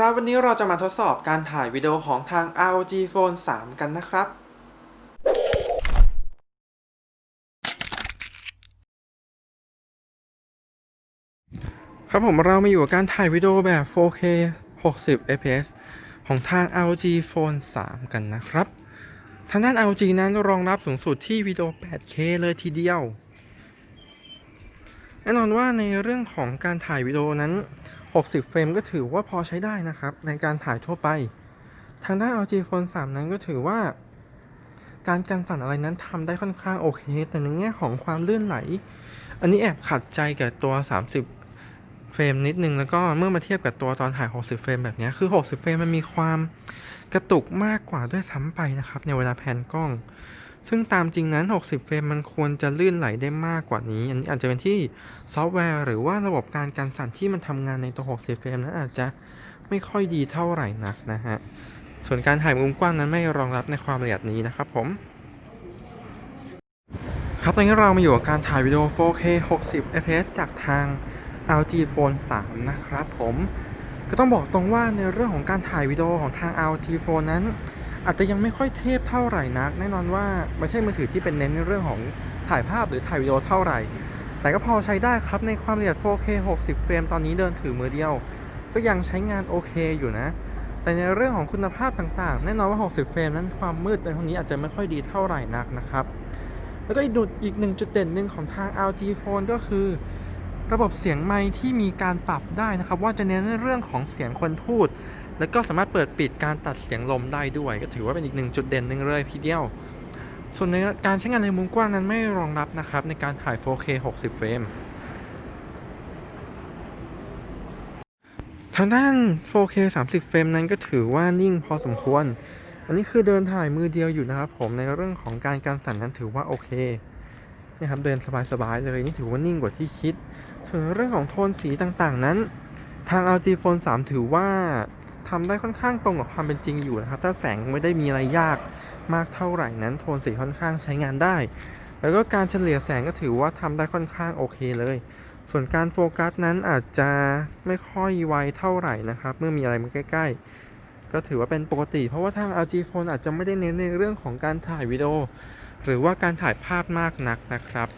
ครับวันนี้เราจะมาทดสอบการถ่ายวิดีโอของทาง ROG Phone 3 กันนะครับ ครับผมเรามาอยู่กับการถ่ายวิดีโอแบบ 4K 60 fps ของทาง ROG Phone 3 กันนะครับ ทางด้าน ROG นั้นรองรับสูงสุดที่วิดีโอ 8K เลยทีเดียว แน่นอนว่าในเรื่องของการถ่ายวิดีโอนั้น 60 เฟรมก็ถือว่าพอใช้ได้นะครับ ในการถ่ายทั่วไป ทางด้าน LG Phone 3 นั้นก็ถือว่า การกันสั่นอะไรนั้นทำได้ค่อนข้างโอเค แต่ในแง่ของความลื่นไหล อันนี้แอบขัดใจกับตัว 30 เฟรมนิดนึง แล้วก็เมื่อมาเทียบกับตัวตอนถ่าย 60 เฟรมแบบนี้คือ 60 เฟรมมันมีความกระตุกมากกว่าด้วยซ้ำไปนะครับในเวลาแพนกล้อง ซึ่งตามจริงนั้น 60 เฟรมมันควรจะลื่นไหลได้มากกว่านี้ อันนี้อาจจะเป็นที่ซอฟต์แวร์ หรือว่าระบบการกันสั่นที่มันทำงานในตัว 60 เฟรมนั้นอาจจะไม่ค่อยดีเท่าไหร่นักนะฮะ ส่วนการถ่ายมุมกว้างนั้นไม่รองรับในความละเอียดนี้นะครับผม ครับตอนนี้เรามาอยู่กับการถ่ายวิดีโอ 4K 60 fps จากทาง LG Phone 3 นะครับผม ก็ต้องบอกตรงว่าในเรื่องของการถ่ายวิดีโอของทาง LG Phone นั้น อาจจะยังไม่ค่อยเทพเท่าไหร่นัก แน่นอนว่าไม่ใช่มือถือที่เป็นเน้นในเรื่องของถ่ายภาพหรือถ่ายวิดีโอเท่าไหร่ แต่ก็พอใช้ได้ครับในความละเอียด 4K 60 เฟรมตอนนี้เดินถือมือเดียว ก็ยังใช้งานโอเคอยู่นะ แต่ในเรื่องของคุณภาพต่างๆ แน่นอนว่า 60 เฟรมนั้นความมืดในตรงนี้อาจจะไม่ค่อยดีเท่าไหร่นักนะครับ แล้วก็อีกดุดอีกหนึ่งจุดเด่นหนึ่งของทาง LG Phone ก็คือ ระบบเสียงไมค์ที่มีการปรับได้นะครับ ว่าจะเน้นในเรื่องของเสียงคนพูด แล้วก็สามารถเปิดปิดการตัดเสียงลมได้ด้วย ก็ถือว่าเป็นอีกหนึ่งจุดเด่นหนึ่งเลยทีเดียว ส่วนในการใช้งานในมุมกว้างนั้นไม่รองรับนะครับ ในการถ่าย 4K 60 เฟรมทางด้าน 4K 30 เฟรมนั้นก็ถือว่านิ่งพอสมควร อันนี้คือเดินถ่ายมือเดียวอยู่นะครับผม ในเรื่องของการการสั่นนั้นถือว่าโอเคนะครับเดินสบายๆเลยนี่ถือว่านิ่งกว่าที่คิด ส่วนเรื่องของโทนสีต่างๆนั้น ทาง LG Phone 3 ถือว่า ทำได้ค่อนข้างตรงกับความเป็นจริงอยู่นะครับ ถ้าแสงไม่ได้มีอะไรยากมากเท่าไหร่นั้นโทนสีค่อนข้างใช้งานได้ แล้วก็การเฉลี่ยแสงก็ถือว่าทำได้ค่อนข้างโอเคเลย ส่วนการโฟกัสนั้นอาจจะไม่ค่อยไวเท่าไหร่นะครับ เมื่อมีอะไรมาใกล้ ๆ ก็ถือว่าเป็นปกติ เพราะว่าทาง LG Phone อาจจะไม่ได้เน้นในเรื่องของการถ่ายวิดีโอหรือว่าการถ่ายภาพมากนักนะครับ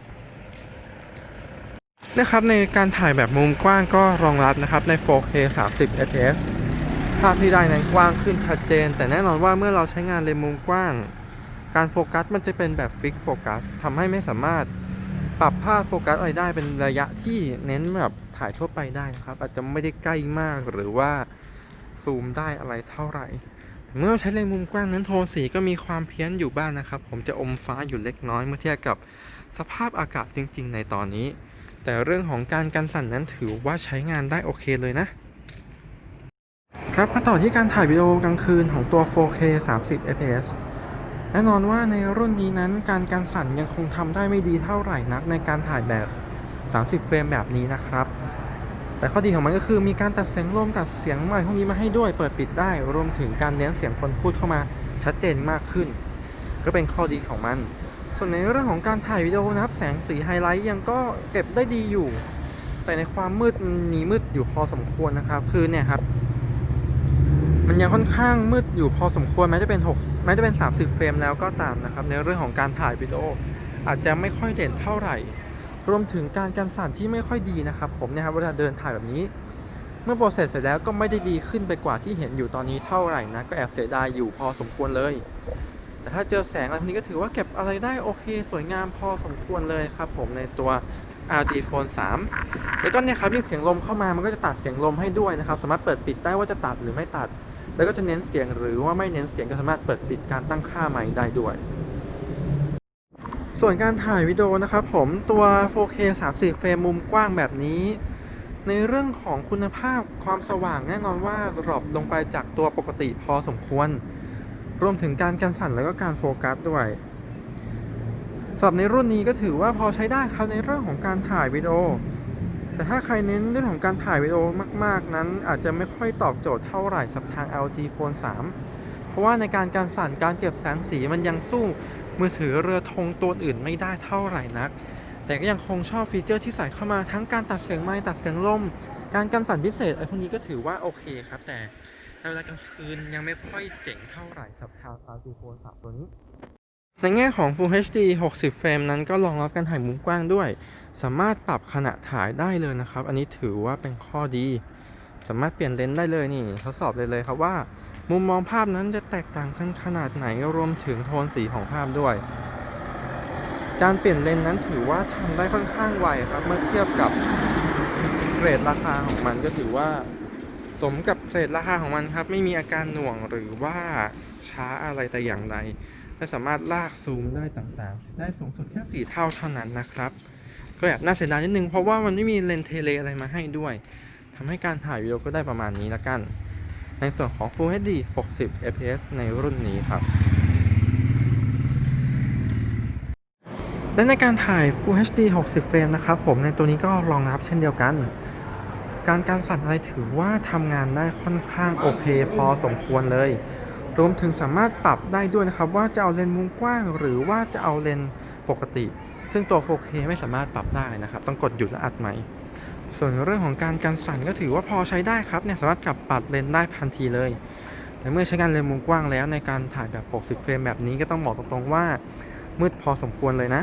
นะครับในการถ่ายแบบมุมกว้างก็รองรับนะครับใน 4K 30 fps ภาพที่ได้นั้นกว้างขึ้นชัดเจน แต่แน่นอนว่าเมื่อเราใช้งานเลนส์มุมกว้าง การโฟกัสมันจะเป็นแบบฟิกโฟกัสทำให้ไม่สามารถปรับภาพโฟกัสอะไรได้เป็นระยะที่เน้นแบบถ่ายทั่วไปได้นะครับ อาจจะไม่ได้ใกล้มากหรือว่าซูมได้อะไรเท่าไหร่ เมื่อใช้เลนส์มุมกว้างนั้นโทนสีก็มีความเพี้ยนอยู่บ้างนะครับ ผมจะอมฟ้าอยู่เล็กน้อยเมื่อเทียบกับสภาพอากาศจริง ๆ ในตอนนี้ แต่เรื่องของการกันสั่นนั้นถือว่าใช้งานได้โอเคเลยนะ ครับมาต่อที่การถ่ายวิดีโอกลางคืนของตัว 4K 30 fps แน่นอนว่าในรุ่นนี้นั้นการกันสั่นยังคงทำได้ไม่ดีเท่าไหร่นักในการถ่ายแบบ 30 เฟรมแบบนี้นะครับ แต่ข้อดีของมันก็คือมีการตัดเสียงลมตัดเสียงอะไรพวกนี้มาให้ด้วยเปิดปิดได้ รวมถึงการเน้นเสียงคนพูดเข้ามาชัดเจนมากขึ้น ก็เป็นข้อดีของมัน ส่วนในเรื่องของการถ่ายวิดีโอนะครับแสงสีไฮไลท์ยังก็เก็บได้ดีอยู่ แต่ในความมืดมันมีมืดอยู่พอสมควรนะครับ คือเนี่ยครับ มันยังค่อนข้างมืดอยู่พอสมควรแม้จะเป็น6แม้จะเป็น 30 เฟรมแล้วก็ตามนะครับ ในเรื่องของการถ่ายวิดีโอ อาจจะไม่ค่อยเด่นเท่าไหร่ รวมถึงการกันสั่นที่ไม่ค่อยดีนะครับผมเนี่ยครับเวลาเดินถ่ายแบบนี้ เมื่อโปรเซสเสร็จแล้วก็ไม่ได้ดีขึ้นไปกว่าที่เห็นอยู่ตอนนี้เท่าไหร่นะก็แอบเสียดายอยู่พอสมควรเลย แต่ถ้าเจอแสงอะไรพวกนี้ก็ถือว่าเก็บอะไรได้โอเค สวยงามพอสมควรเลยครับผมในตัว LG Phone 3 แล้วก็เนี่ยครับมีเสียงลมเข้ามามันก็จะตัดเสียงลมให้ด้วยนะครับ สามารถเปิดปิดได้ว่าจะตัดหรือไม่ตัด แล้วก็จะเน้นเสียงหรือว่าไม่เน้นเสียงก็สามารถเปิดปิดการตั้งค่าใหม่ได้ด้วย ส่วนการถ่ายวิดีโอนะครับผมตัว 4K 30 เฟรมมุมกว้างแบบนี้ ในเรื่องของคุณภาพความสว่างแน่นอนว่าดรอปลงไปจากตัวปกติพอสมควร รวมถึงการกันสั่นแล้วก็การโฟกัสด้วยสำหรับในรุ่นนี้ก็ถือว่าพอใช้ได้ครับในเรื่องของการถ่ายวิดีโอ แต่ถ้าใครเน้นเรื่องของการถ่ายวิดีโอมาก ๆ นั้นอาจจะไม่ค่อยตอบโจทย์เท่าไหร่สับทาง LG Phone 3 เพราะว่าในการการสั่นการเก็บแสงสีมันยังสู้มือถือเรือธงตัวอื่นไม่ได้เท่าไหร่นัก แต่ก็ยังคงชอบฟีเจอร์ที่ใส่เข้ามาทั้งการตัดเสียงไม้ตัดเสียงลม การกันสั่นพิเศษไอ้พวกนี้ก็ถือว่าโอเคครับ แต่ในเวลากลางคืนยังไม่ค่อยเจ๋งเท่าไหร่ครับทาง RC Phone 3 ตัวนี้ ในแง่ของ Full HD 60 เฟรมนั้นก็รองรับการถ่ายมุมกว้างด้วย สามารถปรับขณะถ่ายได้เลยนะครับ อันนี้ถือว่าเป็นข้อดี สามารถเปลี่ยนเลนส์ได้เลยนี่ ทดสอบเลยเลยครับว่า มุมมองภาพนั้นจะแตกต่างกันขนาดไหนรวมถึงโทนสีของภาพด้วย การเปลี่ยนเลนส์นั้นถือว่าทำได้ค่อนข้างไวครับ เมื่อเทียบกับเกรทราคาของมันก็ถือว่า สมกับเกรทราคาของมันครับ ไม่มีอาการหน่วงหรือว่าช้าอะไรแต่อย่างใด และสามารถลากซูมได้ต่างๆ ได้สูงสุดแค่ 4 เท่าเท่านั้นนะครับ ก็แอบน่าเสียดายนิดนึง เพราะว่ามันไม่มีเลนส์เทเลอะไรมาให้ด้วยทำให้การถ่ายวิดีโอก็ได้ประมาณนี้ละกัน ในส่วนของ Full HD 60 fps ในรุ่นนี้ครับและในการถ่าย Full HD 60 เฟรมนะครับผมในตัวนี้ก็รองรับเช่นเดียวกัน การการสั่นอะไรถือว่าทำงานได้ค่อนข้างโอเคพอสมควรเลย รวมถึงสามารถปรับได้ด้วยนะครับว่าจะเอาเลนส์มุมกว้าง หรือว่าจะเอาเลนส์ปกติ ซึ่งตัว 4K ไม่สามารถปรับได้นะครับ ต้องกดหยุดและอัดใหม่ ส่วนเรื่องของการกันสั่นก็ถือว่าพอใช้ได้ครับเนี่ยสามารถกลับปรับเลนส์ได้ทันทีเลย แต่เมื่อใช้งานเลนส์มุมกว้างแล้วในการถ่ายแบบ 60 เฟรมแบบนี้ก็ต้องบอกตรงๆว่ามืดพอสมควรเลยนะ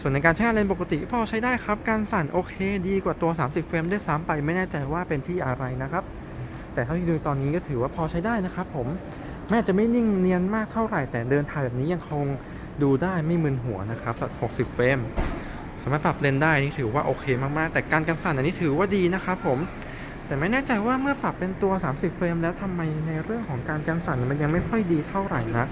ส่วนในการใช้งานเลนส์ปกติพอใช้ได้ครับ การสั่นโอเค ดีกว่าตัว 30 เฟรมด้วยซ้ำไปไม่แน่ใจว่าเป็นที่อะไรนะครับ แต่เท่าที่ดูตอนนี้ก็ถือว่าพอใช้ได้นะครับผม แม้จะไม่นิ่งเนียนมากเท่าไหร่แต่เดินถ่ายแบบนี้ยังคงดูได้ไม่มึนหัวนะครับสำหรับ60 เฟรมสามารถปรับเลนได้นี่ถือว่าโอเคมากๆ แต่การกันสั่นอันนี้ถือว่าดีนะครับผม แต่ไม่แน่ใจว่าเมื่อปรับเป็นตัว 30 เฟรมแล้วทำไมในเรื่องของการกันสั่นมันยังไม่ค่อยดีเท่าไหร่นะ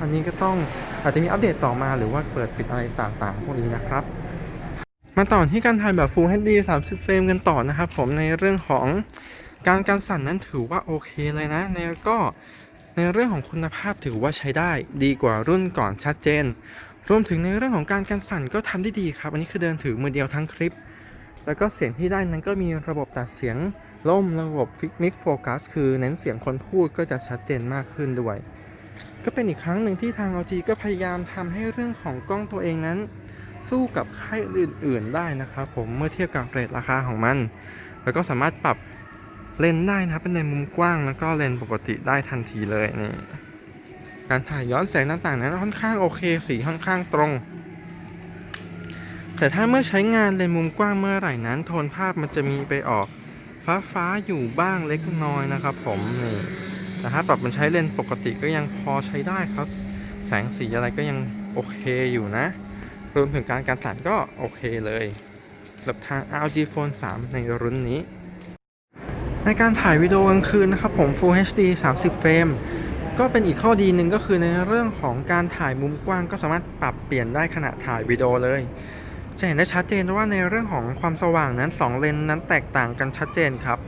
อันนี้ก็ต้องอาจจะมีอัปเดตต่อมาหรือว่าเปิดปิดอะไรต่างๆ พวกนี้นะครับ มาต่อที่การถ่ายแบบ Full HD 30 เฟรมกันต่อนะครับผมในเรื่องของการการสั่นนั้นถือว่าโอเคเลยนะในก็ ในเรื่องของคุณภาพถือว่าใช้ได้ดีกว่ารุ่นก่อนชัดเจน รวมถึงในเรื่องของการกันสั่นก็ทำได้ดีครับ อันนี้คือเดินถือมือเดียวทั้งคลิป แล้วก็เสียงที่ได้นั้นก็มีระบบตัดเสียงล่มระบบฟิกมิกโฟกัสคือเน้นเสียงคนพูดก็จะชัดเจนมากขึ้นด้วย ก็เป็นอีกครั้งหนึ่งที่ทาง LG ก็พยายามทำให้เรื่องของกล้องตัวเองนั้น สู้กับค่ายอื่นๆได้นะครับผมเมื่อเทียบกับเรทราคาของมัน แล้วก็สามารถปรับ เลนได้นะครับ เป็นในมุมกว้างแล้วก็เลนปกติได้ทันทีเลยนี่การถ่ายย้อนแสงต่างๆนั้นค่อนข้างโอเค สีค่อนข้างตรง แต่ถ้าเมื่อใช้งานเลนมุมกว้างเมื่อไหร่นั้น โทนภาพมันจะมีไปออกฟ้าฟ้าๆอยู่บ้างเล็กน้อยนะครับผมนี่แต่ถ้าปรับมันใช้เลนปกติก็ยังพอใช้ได้ครับ แสงสีอะไรก็ยังโอเคอยู่นะ รวมถึงการการตัดก็โอเคเลยสำหรับทาง ROG Phone 3 ในรุ่นนี้ ในการถ่ายวิดีโอกลางคืนนะครับผม Full HD 30 เฟรม ก็เป็นอีกข้อดีหนึ่งก็คือในเรื่องของการถ่ายมุมกว้างก็สามารถปรับเปลี่ยนได้ขณะถ่ายวิดีโอเลย จะเห็นได้ชัดเจนว่าในเรื่องของความสว่างนั้น 2 เลนนั้นแตกต่างกันชัดเจนครับ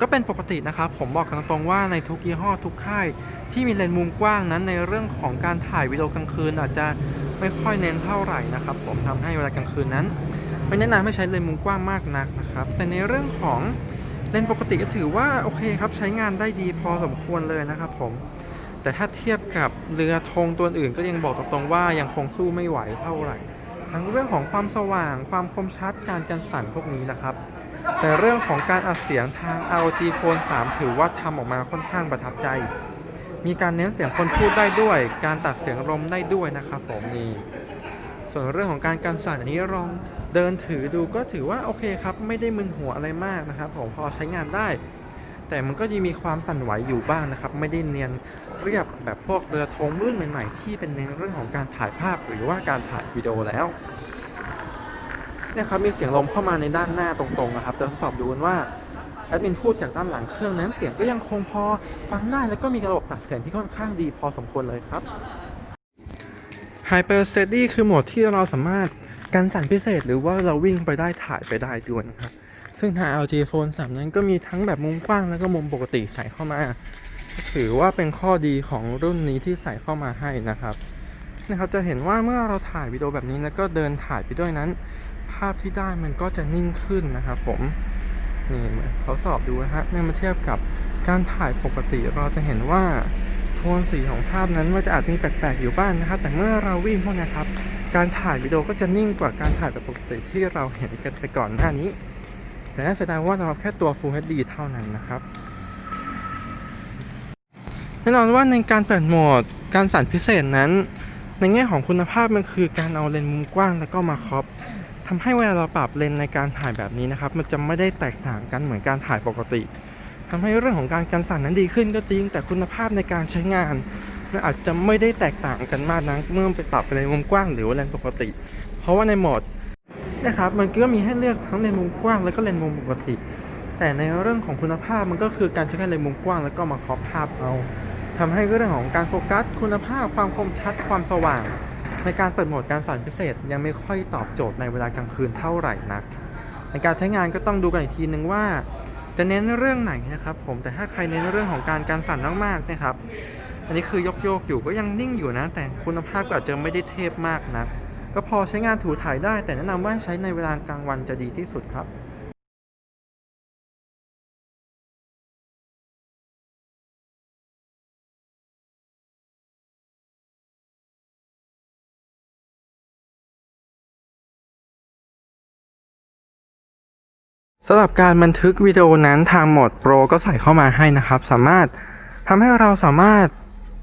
ก็เป็นปกตินะครับผมบอกกันตรงๆว่าในทุกยี่ห้อทุกค่าย ที่มีเลนมุมกว้างนั้น ในเรื่องของการถ่ายวิดีโอกลางคืน อาจจะไม่ค่อยเน้นเท่าไหร่นะครับ ผมทำให้เวลากลางคืนนั้น ไม่แนะนำให้ใช้เลนมุมกว้างมากนักนะครับ แต่ในเรื่องของ เลนส์ปกติก็ถือว่าโอเคครับใช้งานได้ดีพอสมควรเลยนะครับผมแต่ถ้าเทียบกับเรือธงตัวอื่นก็ยังบอกตรงๆว่ายังคงสู้ไม่ไหวเท่าไหร่ ทั้งเรื่องของความสว่าง ความคมชัดการกันสั่นพวกนี้นะครับ แต่เรื่องของการอัดเสียงทาง ROG Phone 3 ถือว่าทำออกมาค่อนข้างประทับใจ มีการเน้นเสียงคนพูดได้ด้วย การตัดเสียงลมได้ด้วยนะครับผมนี่ส่วนเรื่องของการกันสั่นอันนี้ลอง เดินถือดูก็ถือว่าโอเคครับ ไม่ได้มึนหัวอะไรมากนะครับผมพอใช้งานได้ แต่มันก็ยังมีความสั่นไหวอยู่บ้างนะครับ ไม่ได้เนียนเรียบแบบพวกเรือธงรุ่นใหม่ๆที่เป็นในเรื่องของการถ่ายภาพหรือว่าการถ่ายวิดีโอแล้วเนี่ยครับมีเสียงลมเข้ามาในด้านหน้าตรงๆนะครับเดี๋ยวทดสอบดูกันว่าแอดมินพูดจากด้านหลังเครื่องนั้นเสียงก็ยังคงพอฟังได้แล้วก็มีระบบตัดเสียงที่ค่อนข้างดีพอสมควรเลยครับ Hyper Steady คือโหมดที่เราสามารถ กันสั่นพิเศษหรือว่าเราวิ่งไปได้ถ่ายไปได้ด้วยนะครับ ซึ่งทาง LG Phone 3 นั้นก็มีทั้งแบบมุมกว้างแล้วก็มุมปกติใส่เข้ามา ถือว่าเป็นข้อดีของรุ่นนี้ที่ใส่เข้ามาให้นะครับนะครับจะเห็นว่าเมื่อเราถ่ายวิดีโอแบบนี้แล้วก็เดินถ่ายไปด้วยนั้น ภาพที่ได้มันก็จะนิ่งขึ้นนะครับผมนี่เหมือนเขาสอบดูนะฮะเมื่อมาเทียบกับการถ่ายปกติเราจะเห็นว่าโทนสีของภาพนั้นมันจะอาจมีแปลกๆอยู่บ้างนะครับ แต่เมื่อเราวิ่งพวกเนะครับ การถ่ายวิดีโอก็จะนิ่งกว่าการถ่ายแบบปกติที่เราเห็นกันไปก่อนหน้านี้ แต่น่าเสียดายว่ารองรับแค่ตัว Full HD เท่านั้นนะครับ แน่นอนว่าในการเปิดโหมดการสั่นพิเศษนั้น ในแง่ของคุณภาพมันคือการเอาเลนส์มุมกว้างแล้วก็มาครอปทำให้เวลาเราปรับเลนส์ในการถ่ายแบบนี้นะครับ มันจะไม่ได้แตกต่างกันเหมือนการถ่ายปกติทำให้เรื่องของการกันสั่นนั้นดีขึ้นก็จริง แต่คุณภาพในการใช้งาน มันอาจจะไม่ได้แตกต่างกันมากนักเมื่อไปปรับในมุมกว้างหรือว่าเลนส์ปกติ เพราะว่าในโหมดนะครับมันก็มีให้เลือกทั้งเลนส์มุมกว้างแล้วก็เลนส์มุมปกติ แต่ในเรื่องของคุณภาพมันก็คือการใช้แค่เลนส์มุมกว้างแล้วก็มาครอปภาพเอาทำให้เรื่องของการโฟกัส คุณภาพความคมชัดความสว่าง ในการเปิดโหมดการสั่นพิเศษ ยังไม่ค่อยตอบโจทย์ในเวลากลางคืนเท่าไหร่นักในการใช้งานก็ต้องดูกันอีกทีนึงว่า จะเน้นเรื่องไหนนะครับ ผมแต่ถ้าใครเน้นเรื่องของการการสั่นมากๆนะครับ อันนี้คือยกโยกๆอยู่ก็ยังนิ่งอยู่นะ แต่คุณภาพก็อาจจะไม่ได้เทพมากนะก็พอใช้งานถูถ่ายได้ แต่แนะนำว่าใช้ในเวลากลางวันจะดีที่สุดครับ สำหรับการบันทึกวิดีโอนั้นทางโหมดโปรก็ใส่เข้ามาให้นะครับ สามารถทำให้เราสามารถ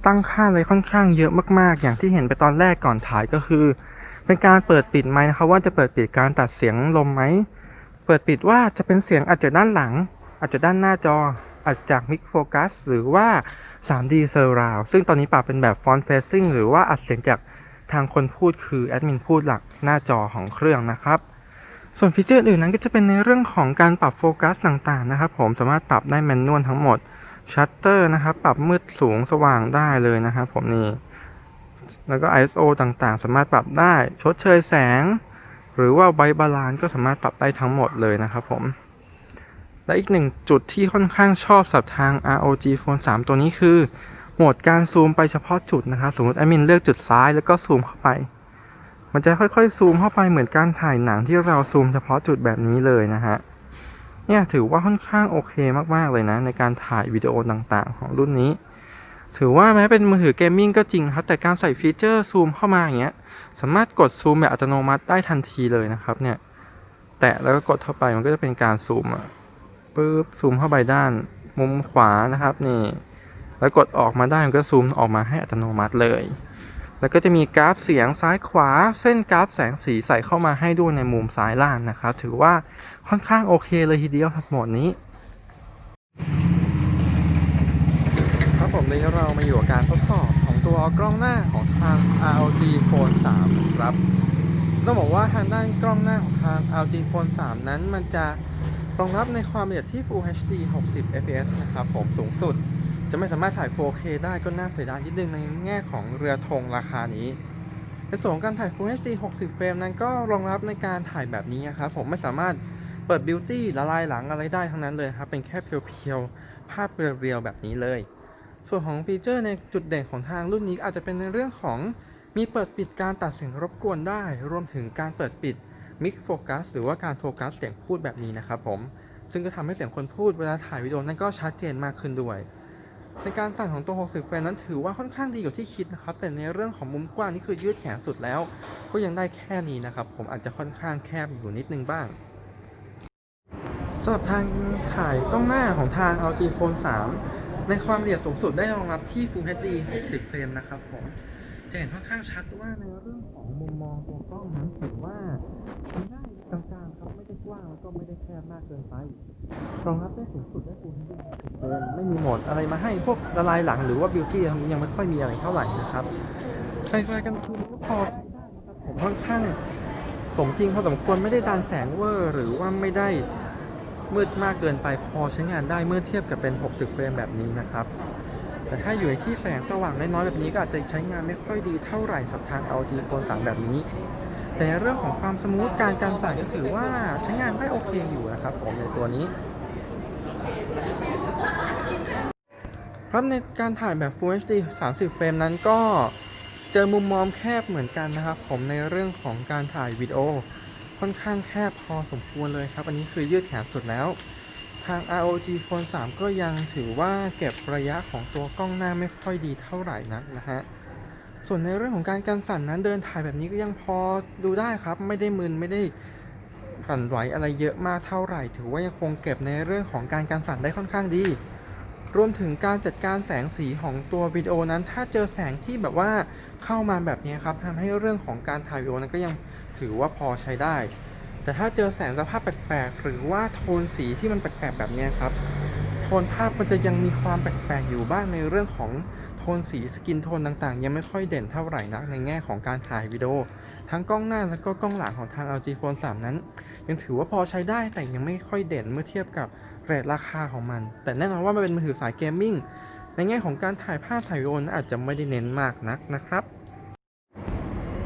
ตั้งค่าเลยค่อนข้างเยอะมาก ๆ อย่างที่เห็นไปตอนแรกก่อนถ่ายก็คือ เป็นการเปิดปิดไมค์นะครับว่าจะเปิดปิดการตัดเสียงลมไหม เปิดปิดว่าจะเป็นเสียงอาจจะด้านหลัง อาจจะด้านหน้าจอ อาจจากมิกโฟกัสหรือว่า 3D Surround ซึ่งตอนนี้ปรับเป็นแบบ Front Facing หรือว่าอัดเสียงจากทางคนพูดคือแอดมินพูดหลักหน้าจอของเครื่องนะครับ ส่วนฟีเจอร์อื่นนั้นก็จะเป็นในเรื่องของการปรับโฟกัสต่างๆนะครับ ผมสามารถปรับได้แมนนวลทั้งหมดชัตเตอร์นะครับ ปรับมืดสูงสว่างได้เลยนะครับผมนี่ แล้วก็ ISO ต่างๆ สามารถปรับได้ ชดเชยแสง หรือว่าไบบาลานก็สามารถปรับได้ทั้งหมดเลยนะครับผม และอีกหนึ่งจุดที่ค่อนข้างชอบสับทาง ROG Phone 3 ตัวนี้คือ โหมดการซูมไปเฉพาะจุดนะครับ สมมติแอดมินเลือกจุดซ้ายแล้วก็ซูมเข้าไป มันจะค่อยๆซูมเข้าไปเหมือนการถ่ายหนังที่เราซูมเฉพาะจุดแบบนี้เลยนะฮะ เนี่ยถือว่าค่อนข้างโอเคมากๆเลยนะ ในการถ่ายวิดีโอต่างๆ ของรุ่นนี้ ถือว่าแม้เป็นมือถือเกมมิ่งก็จริงครับ แต่การใส่ฟีเจอร์ซูมเข้ามาอย่างเงี้ย สามารถกดซูมแบบอัตโนมัติได้ทันทีเลยนะครับเนี่ย แตะแล้วก็กดเข้าไปมันก็จะเป็นการซูมอะปึ๊บซูมเข้าไปด้านมุมขวานะครับนี่ แล้วกดออกมาได้มันก็ซูมออกมาให้อัตโนมัติเลย แล้วก็จะมีกราฟเสียงซ้ายขวา เส้นกราฟแสงสีใส่เข้ามาให้ด้วยในมุมซ้ายล่างนะครับ ถือว่าค่อนข้างโอเคเลยทีเดียวครับโหมดนี้ ครับผมเลยเรามาอยู่กับการทดสอบของตัวกล้องหน้าของทาง ROG Phone 3 ครับต้องบอกว่าทางด้านกล้องหน้าของทาง ROG Phone 3 นั้นมันจะรองรับในความละเอียดที่ Full HD 60 fps นะครับผมสูงสุด จะไม่สามารถถ่าย 4K ได้ก็น่าเสียดายนิดนึงในแง่ของเรือธงราคานี้ในส่วนของการถ่าย Full HD 60 เฟรมนั้นก็รองรับในการถ่ายแบบนี้ครับผมไม่สามารถเปิด Beauty ละลายหลังอะไรได้ทั้งนั้นเลยครับ เป็นแค่เพียวๆ ภาพเรียวๆ แบบนี้เลย ส่วนของฟีเจอร์ในจุดเด่นของทางรุ่นนี้อาจจะเป็นในเรื่องของมีเปิดปิดการตัดเสียงรบกวนได้ รวมถึงการเปิดปิด Mic Focus หรือว่าการโฟกัสเสียงพูดแบบนี้นะครับผม ซึ่งก็ทำให้เสียงคนพูดเวลาถ่ายวิดีโอนั้นก็ชัดเจนมากขึ้นด้วย ในการสั่นของตัว 60เฟรมนั้นถือว่าค่อนข้างดีกว่าที่คิดนะครับ แต่ในเรื่องของมุมกว้างนี่คือยืดแขนสุดแล้ว ก็ยังได้แค่นี้นะครับ ผมอาจจะค่อนข้างแคบอยู่นิดนึงบ้างสำหรับทางถ่ายกล้องหน้าของทาง LG Phone 3 ในความละเอียดสูงสุดได้รองรับที่ Full HD 60 เฟรมนะครับผม จะเห็นค่อนข้างชัดว่าในเรื่องของมุมมองตัวกล้องนั้นถือว่าได้ กลางๆครับไม่ได้กว้างแล้วก็ไม่ได้แคบมากเกินไปรองรับได้สูงสุดได้ Full HD 60เฟรมไม่มีโหมดอะไรมาให้พวกละลายหลังหรือว่า Beauty ยังไม่ค่อยมีอะไรเท่าไหร่นะครับใช้ไฟกลางคืนก็พอผมค่อนข้างสมจริงพอสมควรไม่ได้ดันแสงเวอร์หรือว่าไม่ได้มืดมากเกินไปพอใช้งานได้เมื่อเทียบกับเป็น 60 เฟรมแบบนี้นะครับ แต่ถ้าอยู่ในที่แสงสว่างน้อยๆแบบนี้ก็อาจจะใช้งานไม่ค่อยดีเท่าไหร่สับทาง LG Phone 3 แบบนี้ แต่ในเรื่องของความสมูทการการสั่นก็ถือว่าใช้งานได้โอเคอยู่นะครับผมในตัวนี้ครับในการถ่ายแบบ Full HD 30 เฟรมนั้นก็เจอมุมมองแคบเหมือนกันนะครับ ผมในเรื่องของการถ่ายวิดีโอค่อนข้างแคบพอสมควรเลยครับ อันนี้คือยืดแขนสุดแล้ว ทาง ROG Phone 3 ก็ยังถือว่าเก็บระยะของตัวกล้องหน้าไม่ค่อยดีเท่าไหร่นักนะฮะ ส่วนในเรื่องของการกันสั่นนั้นเดินถ่ายแบบนี้ก็ยังพอดูได้ครับ ไม่ได้มึนไม่ได้สั่นไหวอะไรเยอะมากเท่าไหร่ ถือว่ายังคงเก็บในเรื่องของการกันสั่นได้ค่อนข้างดี รวมถึงการจัดการแสงสีของตัววิดีโอนั้น ถ้าเจอแสงที่แบบว่าเข้ามาแบบนี้ครับทำให้เรื่องของการถ่ายวิดีโอนั้นก็ยังถือว่าพอใช้ได้ แต่ถ้าเจอแสงสภาพแปลกๆหรือว่าโทนสีที่มันแปลกๆแบบนี้ครับโทนภาพมันจะยังมีความแปลกๆอยู่บ้างในเรื่องของ นสีสกินโทนต่างๆ ยังไม่ค่อยเด่นเท่าไหร่นักในแง่ของการถ่ายวิดีโอ ทั้งกล้องหน้าและก็กล้องหลังของทาง LG Phone 3 นั้น ยังถือว่าพอใช้ได้แต่ยังไม่ค่อยเด่นเมื่อเทียบกับเรทราคาของมัน แต่แน่นอนว่ามันเป็นมือถือสายเกมมิ่งในแง่ของการถ่ายภาพถ่ายวิดีโอนั้นอาจจะไม่ได้เน้นมากนักนะครับ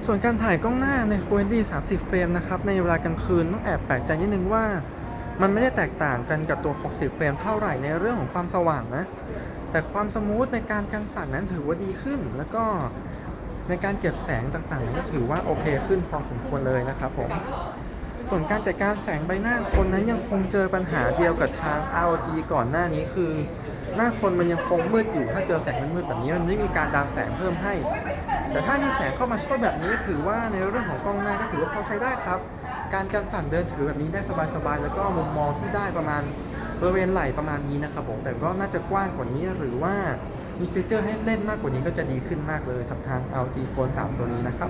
ส่วนการถ่ายกล้องหน้าใน Full HD 30 เฟรมนะครับในเวลากลางคืนต้องแอบแปลกใจนิดนึงว่า มันไม่ได้แตกต่างกันกับตัว 60 เฟรมเท่าไหร่ในเรื่องของความสว่างนะ แต่ความสมูทในการกันสั่นนั้นถือว่าดีขึ้น แล้วก็ในการเก็บแสงต่างๆนั้นก็ถือว่าโอเคขึ้นพอสมควรเลยนะครับผม ส่วนการจัดการแสงใบหน้าคนนั้นยังคงเจอปัญหาเดียวกับทาง ROG ก่อนหน้านี้คือ หน้าคนมันยังคงมืดอยู่ถ้าเจอแสงมืดๆแบบนี้มันไม่มีการดันแสงเพิ่มให้ แต่ถ้ามีแสงเข้ามาช่วยแบบนี้ถือว่าในเรื่องของกล้องหน้าก็ถือว่าพอใช้ได้ครับ การกันสั่นเดินถือแบบนี้ได้สบายๆแล้วก็มุมมองที่ได้ประมาณ บริเวณไหล่ประมาณนี้นะครับผมแต่ก็น่าจะกว้างกว่านี้หรือว่ามีฟีเจอร์ให้เล่นมากกว่านี้ก็จะดีขึ้นมากเลยสำหรับทาง LG Phone 3 ตัวนี้นะครับ